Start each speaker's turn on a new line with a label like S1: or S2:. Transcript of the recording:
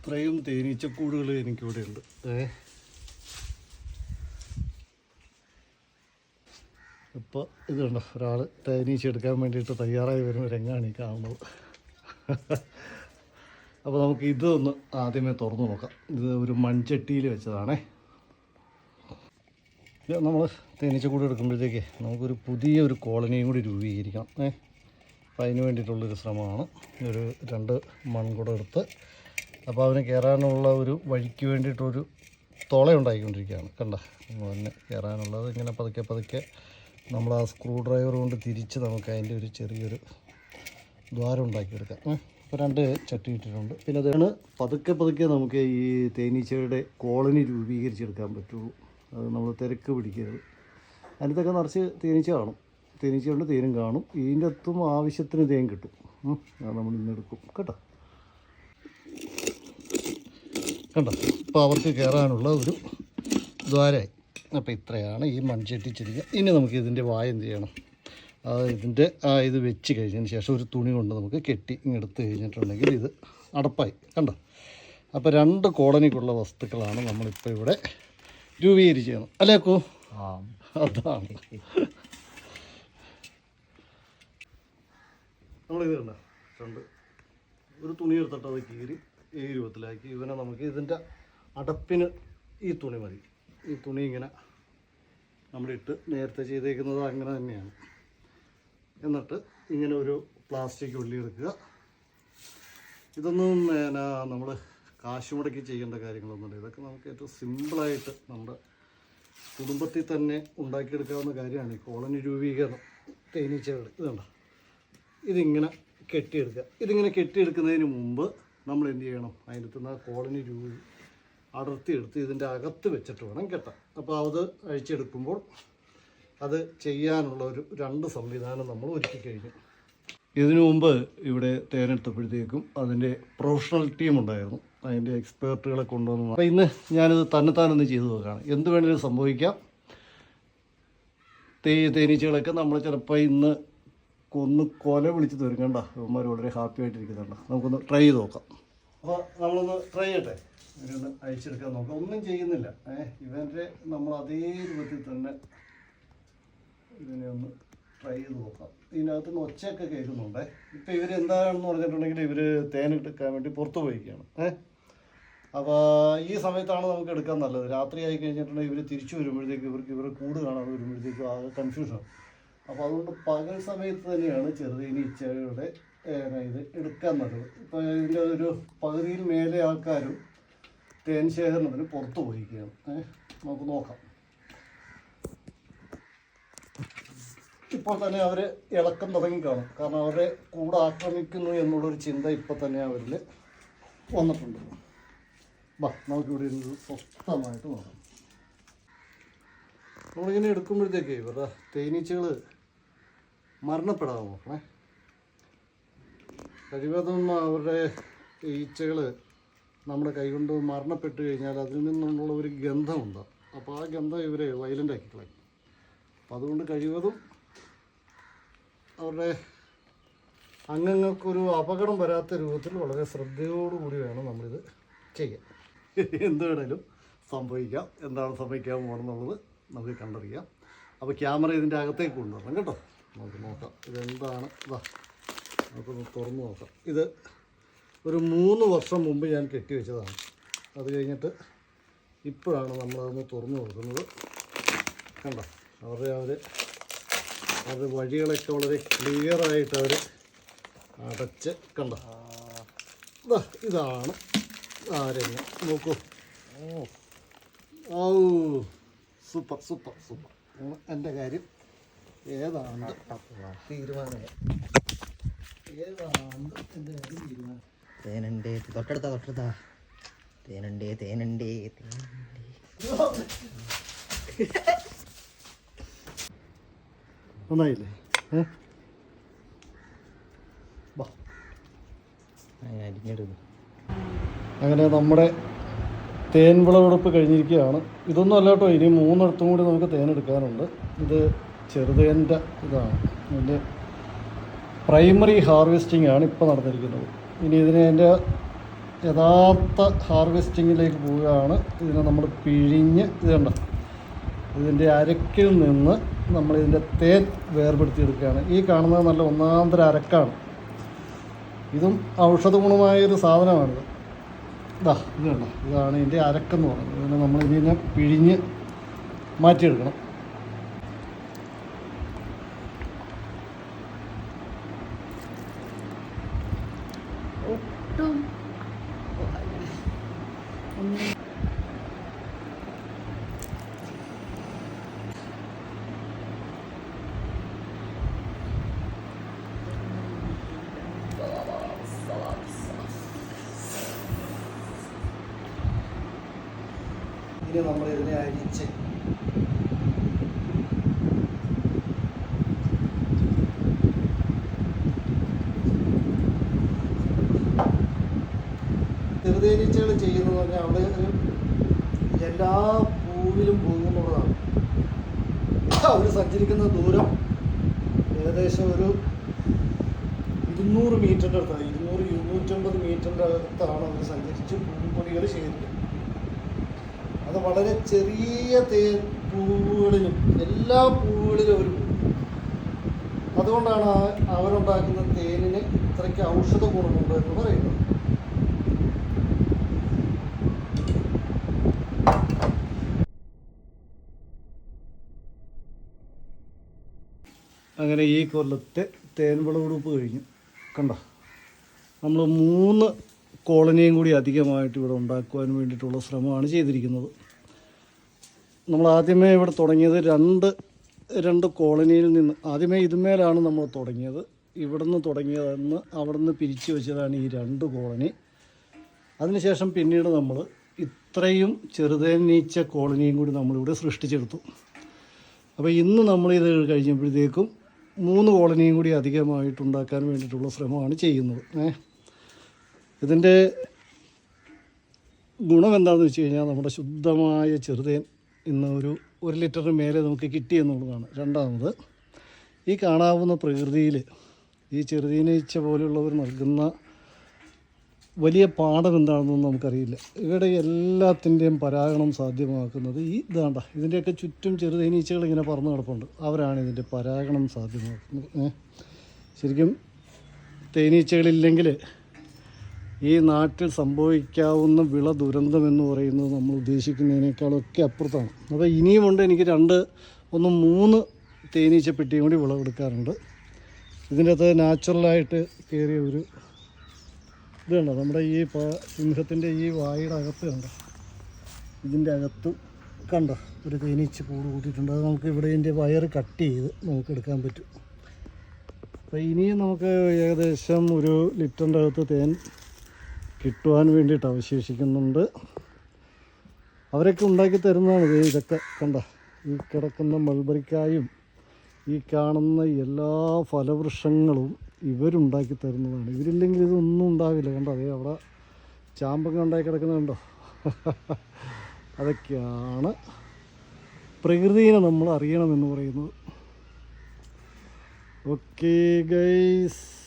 S1: ഇത്രയും തേനീച്ചക്കൂടുകൾ എനിക്കിവിടെ ഉണ്ട്. ഏ? ഇപ്പോൾ ഇത് കണ്ടോ? ഒരാൾ തേനീച്ച എടുക്കാൻ വേണ്ടിയിട്ട് തയ്യാറായി വരുന്ന രംഗമാണ് ഈ കാണുന്നത്. അപ്പോൾ നമുക്ക് ഇതൊന്ന് ആദ്യമേ തുറന്നു നോക്കാം. ഇത് ഒരു മൺചട്ടിയിൽ വെച്ചതാണേ. നമ്മൾ തേനീച്ചക്കൂട് എടുക്കുമ്പോഴത്തേക്ക് നമുക്കൊരു പുതിയ ഒരു കോളനിയും കൂടി രൂപീകരിക്കണം ഏ? അപ്പോൾ അതിന് വേണ്ടിയിട്ടുള്ളൊരു ശ്രമമാണ്. ഒരു രണ്ട് മൺകുടം എടുത്ത് അപ്പോൾ അവന് കയറാനുള്ള ഒരു വഴിക്ക് വേണ്ടിയിട്ടൊരു തുള ഉണ്ടാക്കിക്കൊണ്ടിരിക്കുകയാണ് കണ്ട അവന് കയറാനുള്ളത് ഇങ്ങനെ പതുക്കെ പതുക്കെ നമ്മൾ ആ സ്ക്രൂ ഡ്രൈവർ കൊണ്ട് തിരിച്ച് നമുക്ക് അതിന്റെ ഒരു ചെറിയൊരു ദ്വാരം ഉണ്ടാക്കിയെടുക്കാം? ഇപ്പോൾ രണ്ട് ചട്ടി ഇട്ടിട്ടുണ്ട്. പിന്നെ അതാണ് പതുക്കെ പതുക്കെ നമുക്ക് ഈ തേനീച്ചയുടെ കോളനി രൂപീകരിച്ചെടുക്കാൻ പറ്റുള്ളൂ അത് നമ്മൾ തിരക്ക് പിടിക്കരുത്. അതിനകത്തൊക്കെ നിറച്ച് തേനീച്ച കാണും. തേനീച്ചയുണ്ട് തേനും കാണും. ഇതിന്റെ അത്തും ആവശ്യത്തിന് തേൻ കിട്ടും. അത് നമ്മൾ ഇന്നെടുക്കും കേട്ടോ? കണ്ടോ? അപ്പോൾ അവർക്ക് കയറാനുള്ള ഒരു ദ്വാരമായി. അപ്പോൾ ഇത്രയാണ് ഈ മൺചട്ടി ചെടിക ഇനി നമുക്ക് ഇതിന്റെ വായ എന്ത് ചെയ്യണം? അത് ഇതിന്റെ ആ ഇത് വെച്ച് കഴിഞ്ഞതിന് ശേഷം ഒരു തുണി കൊണ്ട് നമുക്ക് കെട്ടി ഇങ്ങെടുത്ത് കഴിഞ്ഞിട്ടുണ്ടെങ്കിൽ ഇത് അടപ്പായി. കണ്ടോ? അപ്പോൾ രണ്ട് കോളനിക്കുള്ള വസ്തുക്കളാണ് നമ്മളിപ്പോൾ ഇവിടെ രൂപീകരിച്ചത് അല്ലേ അക്കു? അതാണ്. നമ്മളിത് കണ്ട? രണ്ട്. ഒരു തുണി എടുത്തിട്ട് അത് കീറി ഈ രൂപത്തിലാക്കി ഇവനെ നമുക്ക് ഇതിന്റെ അടപ്പിന് ഈ തുണി മതി. ഈ തുണി ഇങ്ങനെ നമ്മളിട്ട് നേരത്തെ ചെയ്തേക്കുന്നത് അങ്ങനെ തന്നെയാണ്. എന്നിട്ട് ഇങ്ങനെ ഒരു പ്ലാസ്റ്റിക് ഉള്ളി എടുക്കുക. ഇതൊന്നും പിന്നെ നമ്മൾ കാശ് മുടക്കി ചെയ്യേണ്ട കാര്യങ്ങളൊന്നുമില്ല. ഇതൊക്കെ നമുക്ക് ഏറ്റവും സിമ്പിളായിട്ട് നമ്മുടെ കുടുംബത്തിൽ തന്നെ ഉണ്ടാക്കിയെടുക്കാവുന്ന കാര്യമാണ്. ഈ കോളനി രൂപീകരണം തേനീച്ചകൾ ഇതുണ്ട് ഇതിങ്ങനെ കെട്ടിയെടുക്കുക. ഇതിങ്ങനെ കെട്ടിയെടുക്കുന്നതിന് മുമ്പ് നമ്മൾ എന്ത് ചെയ്യണം? അതിനകത്ത് നിന്ന് ആ കോളനി രൂപ അടർത്തിയെടുത്ത് ഇതിന്റെ അകത്ത് വെച്ചിട്ട് വേണം കെട്ടാൻ. അപ്പോൾ അത് അഴിച്ചെടുക്കുമ്പോൾ അത് ചെയ്യാനുള്ള ഒരു രണ്ട് സംവിധാനം നമ്മൾ ഒരുക്കി കഴിഞ്ഞു. ഇതിനു മുമ്പ് ഇവിടെ തേനെടുത്തപ്പോഴത്തേക്കും അതിന്റെ പ്രൊഫഷണൽ ടീം ഉണ്ടായിരുന്നു. അതിന്റെ എക്സ്പേർട്ടുകളെ കൊണ്ടുവന്നു അപ്പോൾ ഇന്ന് ഞാനിത് തന്നെത്താനൊന്ന് ചെയ്തു നോക്കുകയാണ്. എന്ത് വേണമെങ്കിലും സംഭവിക്കാം. തേ തേനീച്ചകളൊക്കെ നമ്മൾ ചിലപ്പോൾ ഇന്ന് കൊന്ന് കൊല വിളിച്ച് തീർക്കണ്ട. ഇവന്മാർ വളരെ ഹാപ്പി ആയിട്ടിരിക്കുന്നുണ്ട്. നമുക്കൊന്ന് ട്രൈ ചെയ്ത് നോക്കാം. അപ്പോൾ നമ്മളൊന്ന് ട്രൈ ചെയ്യട്ടെ? ഇവരൊന്ന് അയച്ചെടുക്കാൻ നോക്കാം. ഒന്നും ചെയ്യുന്നില്ല. ഏഹ് ഇവന്റെ നമ്മൾ അതേ രൂപത്തിൽ തന്നെ ഇതിനെ ഒന്ന് ട്രൈ ചെയ്ത് നോക്കാം. ഇതിനകത്ത് നിന്ന് ഒച്ചയൊക്കെ കേൾക്കുന്നുണ്ടേ. ഇപ്പം ഇവർ എന്താണെന്ന് പറഞ്ഞിട്ടുണ്ടെങ്കിൽ ഇവർ തേനെടുക്കാൻ വേണ്ടി പുറത്തു പോയിരിക്കുകയാണ്. ഏഹ് അപ്പോൾ ഈ സമയത്താണ് നമുക്ക് എടുക്കാൻ നല്ലത്. രാത്രി ആയി കഴിഞ്ഞിട്ടുണ്ടെങ്കിൽ ഇവർ തിരിച്ചു വരുമ്പോഴത്തേക്ക് ഇവർക്ക് ഇവരെ കൂട് കാണാതെ വരുമ്പോഴത്തേക്കും ആകെ കൺഫ്യൂഷൻ അപ്പോൾ അതുകൊണ്ട് പകൽ സമയത്ത് തന്നെയാണ് ചെറുതേനി ഇച്ചയുടെ ഇത് എടുക്കാൻ നല്ലത് ഇപ്പോൾ ഇതിന്റെ ഒരു പകുതിയിൽ മേലെ ആൾക്കാരും തേൻ ശേഖരണത്തിന് പുറത്ത് പോയിരിക്കുകയാണ്. നമുക്ക് നോക്കാം. ഇപ്പോൾ തന്നെ അവർ ഇളക്കം തുടങ്ങി കാണും കാരണം അവരെ കൂടെ ആക്രമിക്കുന്നു എന്നുള്ളൊരു ചിന്ത ഇപ്പോൾ തന്നെ അവരിൽ വന്നിട്ടുണ്ട്. ബാ നമുക്കിവിടെ ഇരുന്ന് സ്വസ്ഥമായിട്ട് നോക്കാം. നമ്മളിങ്ങനെ എടുക്കുമ്പോഴത്തേക്കേ ഇവരുടെ തേനീച്ചകൾ മരണപ്പെടാതെ നോക്കണേ കഴിവതും അവരുടെ ഈച്ചകൾ നമ്മുടെ കൈകൊണ്ട് മരണപ്പെട്ട് കഴിഞ്ഞാൽ അതിൽ നിന്നുള്ള ഒരു ഗന്ധമുണ്ട്. അപ്പോൾ ആ ഗന്ധം ഇവരെ വയലന്റ് ആക്കി കളയും. അപ്പം അതുകൊണ്ട് കഴിവതും അവരുടെ അംഗങ്ങൾക്കൊരു അപകടം വരാത്ത രൂപത്തിൽ വളരെ ശ്രദ്ധയോടുകൂടി വേണം നമ്മളിത് ചെയ്യാൻ. എന്ത് വേണേലും സംഭവിക്കാം. എന്താണ് സംഭവിക്കാൻ പോകണമെന്നുള്ളത് നമുക്ക് കണ്ടറിയാം. അപ്പോൾ ക്യാമറ ഇതിന്റെ അകത്തേക്ക് കൊണ്ടുവരണം കേട്ടോ. നമുക്ക് നോക്കാം. ഇതെന്താണ്? ഇതാ നമുക്കൊന്ന് തുറന്ന് നോക്കാം. ഇത് ഒരു മൂന്ന് വർഷം മുമ്പ് ഞാൻ കെട്ടിവെച്ചതാണ് അത് കഴിഞ്ഞിട്ട് ഇപ്പോഴാണ് നമ്മളതൊന്ന് തുറന്നു നോക്കുന്നത് കണ്ട? അവരുടെ അവർ അത് വഴികളൊക്കെ വളരെ ക്ലിയറായിട്ട് അവർ അടച്ച് കണ്ട? ഇതാണ് ആരെങ്ങ നോക്കൂ. ഓ ഓ സൂപ്പർ സൂപ്പർ. സൂപ്പർ എന്റെ കാര്യം. ഏതാണ്ട് തീരുമാനമായി. ഏതാണ്ട് എന്റെ തീരുമാനം.
S2: തേനുണ്ട് തൊട്ടടുത്താ തൊട്ടടുത്താ. തേനുണ്ട് തേനുണ്ട് തേനുണ്ട്.
S1: നന്നായില്ലേ?
S2: അങ്ങനെ
S1: നമ്മുടെ തേൻ വിളവെടുപ്പ് കഴിഞ്ഞിരിക്കുകയാണ്. ഇതൊന്നും അല്ലാട്ടോ ഇനി മൂന്നിടത്തും കൂടി നമുക്ക് തേൻ എടുക്കാനുണ്ട്. ഇത് ചെറുതേന്റെ ഇതാണ്. ഇതിന്റെ പ്രൈമറി ഹാർവെസ്റ്റിംഗ് ആണ് ഇപ്പോൾ നടന്നിരിക്കുന്നത്. ഇനി ഇതിനെ അതിന്റെ യഥാർത്ഥ ഹാർവെസ്റ്റിങ്ങിലേക്ക് പോവുകയാണ്. ഇതിനെ നമ്മൾ പിഴിഞ്ഞ് ഇതുണ്ട് ഇതിന്റെ അരക്കിൽ നിന്ന് നമ്മൾ ഇതിന്റെ തേൻ വേർപെടുത്തിയെടുക്കുകയാണ്. ഈ കാണുന്നത് നല്ല ഒന്നാന്തര അരക്കാണ്. ഇതും ഔഷധ ഗുണമായൊരു സാധനമാണിത്. ഇതാ ഇത് ഇതാണ് ഇതിന്റെ അരക്കെന്ന് പറയുന്നത്. ഇതിനെ നമ്മൾ ഇതിനെ പിഴിഞ്ഞ് മാറ്റിയെടുക്കണം.
S3: ഒട്ടും
S1: ഇനി നമ്മൾ ഇതിനെ അരിച്ച് ചെറുതേനീച്ചകൾ ചെയ്യുന്നത് പറഞ്ഞാൽ അവിടെ എല്ലാ പൂവിലും പോകുന്നുള്ളതാണ് അവർ സഞ്ചരിക്കുന്ന ദൂരം ഏകദേശം ഒരു ഇരുന്നൂറ് മീറ്ററിന്റെ അടുത്താണ്. ഇരുന്നൂറ് ഇരുന്നൂറ്റമ്പത് മീറ്ററിന്റെ അടുത്താണ് അവർ സഞ്ചരിച്ച് പൂമ്പൊടികൾ ശേഖരിക്കുന്നത് അത് വളരെ ചെറിയ തേ പൂവുകളിലും എല്ലാ പൂവുകളിലും അവർ അതുകൊണ്ടാണ് അവരുണ്ടാക്കുന്ന തേനിന് ഇത്രയ്ക്ക് ഔഷധ ഗുണമുണ്ട് എന്ന് പറയുന്നത്. അങ്ങനെ ഈ കൊല്ലത്തെ തേൻ വിളവെടുപ്പ് കഴിഞ്ഞു. കണ്ടോ? നമ്മൾ മൂന്ന് കോളനിയും കൂടി അധികമായിട്ട് ഇവിടെ ഉണ്ടാക്കുവാൻ വേണ്ടിയിട്ടുള്ള ശ്രമമാണ് ചെയ്തിരിക്കുന്നത്. നമ്മൾ ആദ്യമേ ഇവിടെ തുടങ്ങിയത് രണ്ട് രണ്ട് കോളനിയിൽ നിന്ന് ആദ്യമേ ഇതുമേലാണ് നമ്മൾ തുടങ്ങിയത്. ഇവിടുന്ന് തുടങ്ങിയതെന്ന് അവിടുന്ന് പിരിച്ചു വെച്ചതാണ് ഈ രണ്ട് കോളനി. അതിനുശേഷം പിന്നീട് നമ്മൾ ഇത്രയും ചെറുതേനീച്ച കോളനിയും കൂടി നമ്മളിവിടെ സൃഷ്ടിച്ചെടുത്തു. അപ്പോൾ ഇന്ന് നമ്മളിത് കഴിഞ്ഞപ്പോഴത്തേക്കും മൂന്ന് കോളനിയും കൂടി അധികമായിട്ട് ഉണ്ടാക്കാൻ വേണ്ടിയിട്ടുള്ള ശ്രമമാണ് ചെയ്യുന്നത്. ഏ? ഇതിന്റെ ഗുണം എന്താണെന്ന് വെച്ച് കഴിഞ്ഞാൽ നമ്മുടെ ശുദ്ധമായ ചെറുതേൻ ഇന്ന് ഒരു ഒരു ലിറ്ററിന് മേലെ നമുക്ക് കിട്ടി എന്നുള്ളതാണ് രണ്ടാമത്. ഈ കാണാവുന്ന പ്രകൃതിയിൽ ഈ ചെറുതീനീച്ച പോലെയുള്ളവർ നൽകുന്ന വലിയ പാഠം എന്താണെന്നൊന്നും നമുക്കറിയില്ല. ഇവിടെ എല്ലാത്തിന്റെയും പരാഗണം സാധ്യമാക്കുന്നത് ഈ ഇതാണ്ട. ഇതിന്റെയൊക്കെ ചുറ്റും ചെറുതേനീച്ചകൾ ഇങ്ങനെ പറന്ന് കിടപ്പുണ്ട്. അവരാണ് ഇതിന്റെ പരാഗണം സാധ്യമാക്കുന്നത്. ശരിക്കും തേനീച്ചകളില്ലെങ്കിൽ ഈ നാട്ടിൽ സംഭവിക്കാവുന്ന വിള ദുരന്തം എന്ന് പറയുന്നത് നമ്മൾ ഉദ്ദേശിക്കുന്നതിനേക്കാളൊക്കെ അപ്പുറത്താണ്. അപ്പോൾ ഇനിയുമുണ്ട് എനിക്ക് രണ്ട് ഒന്ന് മൂന്ന് തേനീച്ച പെട്ടിയും കൂടി വിളവെടുക്കാറുണ്ട്. ഇതിന്റെ അകത്ത് നാച്ചുറലായിട്ട് കയറിയ ഒരു ഇത് കണ്ടോ നമ്മുടെ ഈ സിംഹത്തിന്റെ ഈ വായുടെ അകത്ത് കണ്ടോ? ഇതിന്റെ അകത്തും കണ്ടോ? ഒരു തേനീച്ച കൂട് കൂട്ടിയിട്ടുണ്ട്. അത് നമുക്ക് ഇവിടെ ഇതിന്റെ വയർ കട്ട് ചെയ്ത് നമുക്ക് എടുക്കാൻ പറ്റും. അപ്പോൾ ഇനിയും നമുക്ക് ഏകദേശം ഒരു ലിറ്ററിന്റെ അകത്ത് തേൻ കിട്ടുവാൻ വേണ്ടിയിട്ട് അവശേഷിക്കുന്നുണ്ട്. അവരൊക്കെ ഉണ്ടാക്കി തരുന്നതാണ് ഇത് ഇതൊക്കെ കണ്ട? ഈ കിടക്കുന്ന മൾബറിക്കായും ഈ കാണുന്ന എല്ലാ ഫലവൃക്ഷങ്ങളും ഇവരുണ്ടാക്കി തരുന്നതാണ്. ഇവരില്ലെങ്കിൽ ഇതൊന്നും ഉണ്ടാവില്ല. കണ്ടോ? അതേ അവിടെ ചാമ്പൊക്കെ ഉണ്ടാക്കി കിടക്കുന്നുണ്ടോ അതൊക്കെയാണ് പ്രകൃതിയെ നമ്മൾ അറിയണമെന്ന് പറയുന്നത്. Okay guys